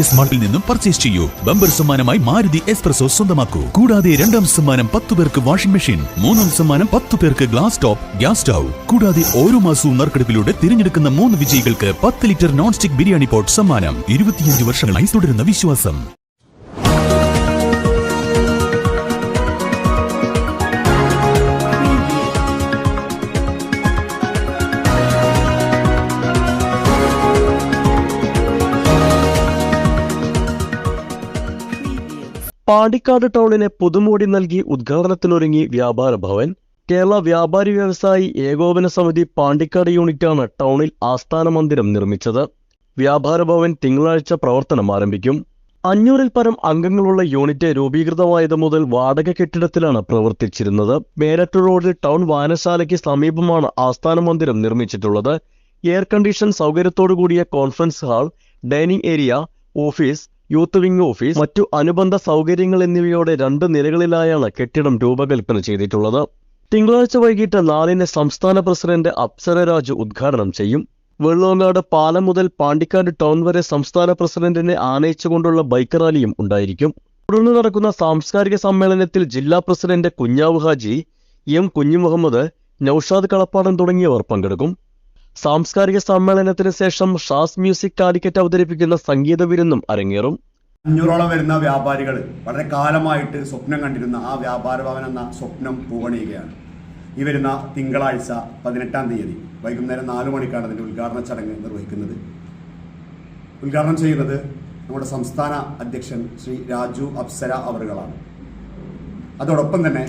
S മാർട്ടിൽ നിന്നും purchase ചെയ്യൂ. Bumper സമ്മാനമായി മാരുതി എക്സ്പ്രസോ സ്വന്തമാക്കൂ. കൂടാതെ രണ്ടാം സമ്മാനം പത്ത് പേർക്ക് വാഷിംഗ് മെഷീൻ മൂന്നാം സമ്മാനം പത്ത് പേർക്ക് ഗ്ലാസ് ടോപ്പ് ഗ്യാസ് സ്റ്റൗ കൂടാതെ ഓരോ മാസവും നറുക്കെടുപ്പിലൂടെ തിരഞ്ഞെടുക്കുന്ന മൂന്ന് വിജയികൾക്ക് പത്ത് litre non stick biryani pot സമ്മാനം. ഇരുപത്തിയഞ്ച് വർഷങ്ങളായി തുടരുന്ന വിശ്വാസം. പാണ്ടിക്കാട് ടൗണിന് പുതുമോടി നൽകി ഉദ്ഘാടനത്തിനൊരുങ്ങി വ്യാപാര ഭവൻ. കേരള വ്യാപാരി വ്യവസായി ഏകോപന സമിതി പാണ്ടിക്കാട് യൂണിറ്റാണ് ടൗണിൽ ആസ്ഥാന മന്ദിരം നിർമ്മിച്ചത്. വ്യാപാര ഭവൻ തിങ്കളാഴ്ച പ്രവർത്തനം ആരംഭിക്കും. അഞ്ഞൂറിൽ പരം അംഗങ്ങളുള്ള യൂണിറ്റ് രൂപീകൃതമായത് മുതൽ വാടക കെട്ടിടത്തിലാണ് പ്രവർത്തിച്ചിരുന്നത്. മേലറ്റൂർ റോഡിൽ ടൗൺ വായനശാലയ്ക്ക് സമീപമാണ് ആസ്ഥാന മന്ദിരം നിർമ്മിച്ചിട്ടുള്ളത്. എയർ കണ്ടീഷൻ സൗകര്യത്തോടു കൂടിയ conference hall dining area office youth wing office മറ്റു അനുബന്ധ സൗകര്യങ്ങൾ എന്നിവയോടെ രണ്ട് നിലകളിലായാണ് കെട്ടിടം രൂപകൽപ്പന ചെയ്തിട്ടുള്ളത്. തിങ്കളാഴ്ച വൈകിട്ട് നാലിന് സംസ്ഥാന പ്രസിഡന്റ് അപ്സര രാജു ഉദ്ഘാടനം ചെയ്യും. വെള്ളോങ്ങാട് പാലം മുതൽ പാണ്ടിക്കാട് ടൗൺ വരെ സംസ്ഥാന പ്രസിഡന്റിനെ ആനയിച്ചുകൊണ്ടുള്ള ബൈക്ക് റാലിയും ഉണ്ടായിരിക്കും. തുടർന്ന് നടക്കുന്ന സാംസ്കാരിക സമ്മേളനത്തിൽ ജില്ലാ പ്രസിഡന്റ് കുഞ്ഞാവ് ഹാജി എം കുഞ്ഞുമുഹമ്മദ് നൌഷാദ് കളപ്പാടൻ തുടങ്ങിയവർ പങ്കെടുക്കും. സാംസ്കാരിക സമ്മേളനത്തിന് ശേഷം ഷാസ് മ്യൂസിക് കാലിക്കറ്റ് അവതരിപ്പിക്കുന്ന സംഗീത വിരുന്നും അരങ്ങേറും. അഞ്ഞൂറോളം വരുന്ന വ്യാപാരികൾ വളരെ കാലമായിട്ട് സ്വപ്നം കണ്ടിരുന്ന ആ വ്യാപാര ഭവൻ എന്ന സ്വപ്നം പൂവണിയുകയാണ്. ഈ വരുന്ന തിങ്കളാഴ്ച പതിനെട്ടാം തീയതി വൈകുന്നേരം നാലു മണിക്കാണ് അതിന്റെ ഉദ്ഘാടന ചടങ്ങ് നിർവഹിക്കുന്നത്. ഉദ്ഘാടനം ചെയ്യുന്നത് നമ്മുടെ സംസ്ഥാന അധ്യക്ഷൻ ശ്രീ രാജു അപ്സര അവറുകളാണ്. അതോടൊപ്പം തന്നെ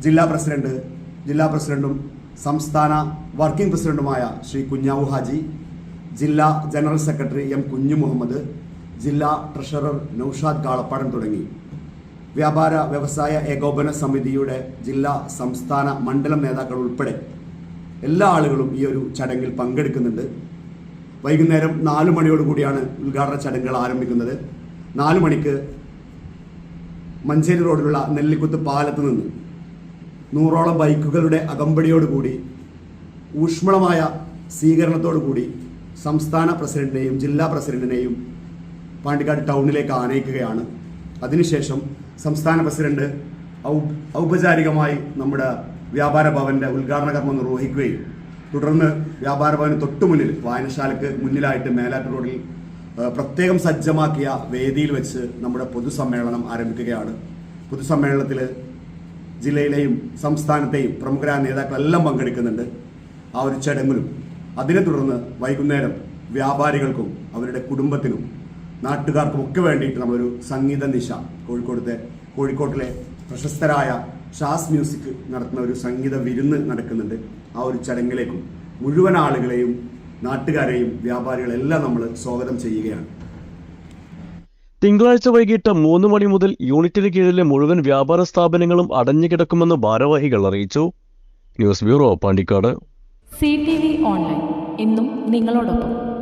ജില്ലാ പ്രസിഡന്റ് ജില്ലാ പ്രസിഡന്റും സംസ്ഥാന വർക്കിംഗ് പ്രസിഡന്റുമായ ശ്രീ കുഞ്ഞാവു ഹാജി ജില്ലാ ജനറൽ സെക്രട്ടറി എം കുഞ്ഞു മുഹമ്മദ് ജില്ലാ ട്രഷറർ നൌഷാദ് കാളപ്പാടം തുടങ്ങി. വ്യാപാര വ്യവസായ ഏകോപന സമിതിയുടെ ജില്ലാ സംസ്ഥാന മണ്ഡലം നേതാക്കൾ ഉൾപ്പെടെ എല്ലാ ആളുകളും ഈ ഒരു ചടങ്ങിൽ പങ്കെടുക്കുന്നുണ്ട്. വൈകുന്നേരം നാല് മണിയോടുകൂടിയാണ് ഉദ്ഘാടന ചടങ്ങുകൾ ആരംഭിക്കുന്നത്. നാല് മണിക്ക് മഞ്ചേരി റോഡിലുള്ള നെല്ലിക്കുത്ത് പാലത്ത് നിന്ന് നൂറോളം ബൈക്കുകളുടെ അകമ്പടിയോടുകൂടി ഊഷ്മളമായ സ്വീകരണത്തോടുകൂടി സംസ്ഥാന പ്രസിഡന്റിനെയും ജില്ലാ പ്രസിഡന്റിനെയും പാണ്ടിക്കാട് ടൗണിലേക്ക് ആനയിക്കുകയാണ്. അതിനുശേഷം സംസ്ഥാന പ്രസിഡന്റ് ഔപചാരികമായി നമ്മുടെ വ്യാപാര ഭവന്റെ ഉദ്ഘാടന കർമ്മം നിർവഹിക്കുകയും തുടർന്ന് വ്യാപാര ഭവന് തൊട്ടു മുന്നിൽ വായനശാലയ്ക്ക് മുന്നിലായിട്ട് മേലാറ്റ് റോഡിൽ പ്രത്യേകം സജ്ജമാക്കിയ വേദിയിൽ വെച്ച് നമ്മുടെ പൊതുസമ്മേളനം ആരംഭിക്കുകയാണ്. പൊതുസമ്മേളനത്തിൽ ജില്ലയിലെയും സംസ്ഥാനത്തെയും പ്രമുഖരായ നേതാക്കളെല്ലാം പങ്കെടുക്കുന്നുണ്ട്. ആ ഒരു ചടങ്ങിലും അതിനെ തുടർന്ന് വൈകുന്നേരം വ്യാപാരികൾക്കും അവരുടെ കുടുംബത്തിനും നാട്ടുകാർക്കും ഒക്കെ വേണ്ടിയിട്ട് നമ്മളൊരു സംഗീത നിശ കോഴിക്കോടത്തെ കോഴിക്കോട്ടിലെ പ്രശസ്തരായ ഷാസ് മ്യൂസിക് നടത്തുന്ന ഒരു സംഗീത വിരുന്ന് നടക്കുന്നുണ്ട്. ആ ഒരു ചടങ്ങിലേക്കും മുഴുവൻ ആളുകളെയും നാട്ടുകാരെയും വ്യാപാരികളെല്ലാം നമ്മൾ സ്വാഗതം ചെയ്യുകയാണ്. തിങ്കളാഴ്ച വൈകിട്ട് മൂന്ന് മണി മുതൽ യൂണിറ്റിന് കീഴിലെ മുഴുവൻ വ്യാപാര സ്ഥാപനങ്ങളും അടഞ്ഞുകിടക്കുമെന്ന് ഭാരവാഹികൾ അറിയിച്ചു. News bureau Pandikkad. C T V online. എന്നും നിങ്ങളോടൊപ്പം.